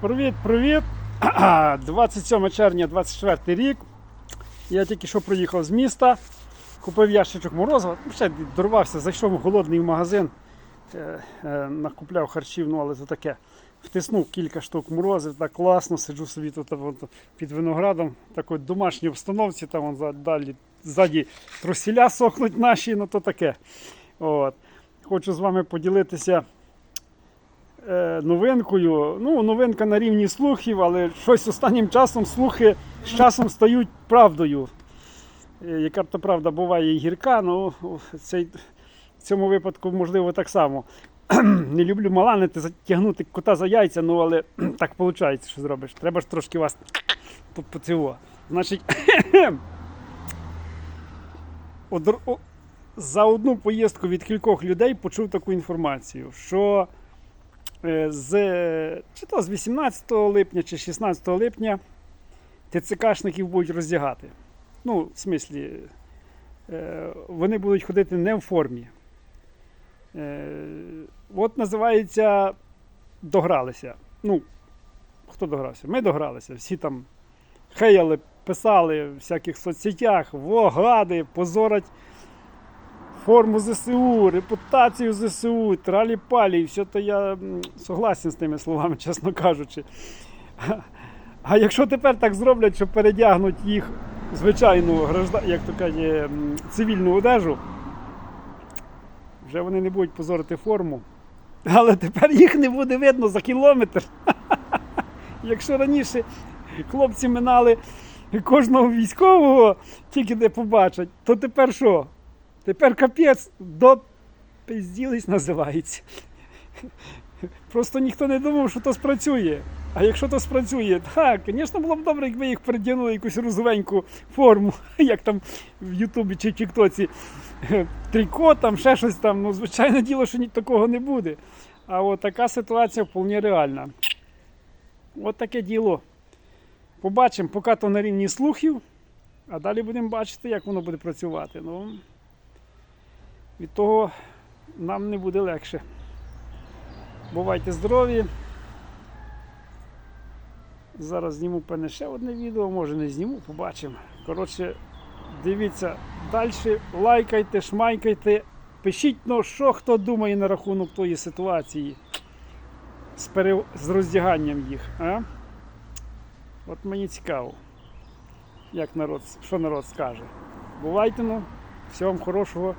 Привіт, привіт! 27 червня 24 рік. Я тільки що приїхав з міста, купив ящичок морозива, ну, ще дорвався, зайшов голодний магазин, е, е, накупляв харчів, ну але це таке. Втиснув кілька штук морозив, так класно, сиджу собі тут під виноградом, в домашній обстановці, там вон, далі, ззаді трусіля сохнуть наші, ну то таке. От. Хочу з вами поділитися новинкою. Ну, новинка на рівні слухів, але щось останнім часом слухи з часом стають правдою. Е, Яка б то правда буває і гірка, ну цей, в цьому випадку можливо так само. Не люблю маланити, затягнути кота за яйця, ну але так виходить, що зробиш. Треба ж трошки вас по-. Значить, за одну поїздку від кількох людей почув таку інформацію, що е, з, чи то з 18 липня чи 16 липня ТЦКшників будуть роздягати. Ну, в смислі, е, вони будуть ходити не в формі. Е, От називається догралися. Ну, хто догрався? Ми догралися. Всі там хеяли, писали в всяких соцсетях, во, гади, позорать форму ЗСУ, репутацію ЗСУ, тралі-палі. І все то я согласен з тими словами, чесно кажучи. А якщо тепер так зроблять, що передягнуть їх звичайну як то каже, цивільну одежу, вже вони не будуть позорити форму. Але тепер їх не буде видно за кілометр. Якщо раніше хлопці минали кожного військового, тільки де побачать, то тепер що? Тепер капець до пизділись називається. Просто ніхто не думав, що то спрацює. А якщо то спрацює, так, звісно, було б добре, якби їх передягнули якусь розовеньку форму, як там в Ютубі чи Тіктоці. Трико, там ще щось там. Ну, звичайне діло, що такого не буде. А от така ситуація вполне реальна. От таке діло. Побачимо, поки то на рівні слухів, а далі будемо бачити, як воно буде працювати. Ну, від того нам не буде легше. Бувайте здорові. Зараз зніму певне ще одне відео, може не зніму, побачимо. Коротше, дивіться далі, лайкайте, шмайкайте, пишіть, ну, що хто думає на рахунок тої ситуації з, пере... з роздяганням їх. А? От мені цікаво, як народ, що народ скаже. Бувайте, ну, всього вам хорошого.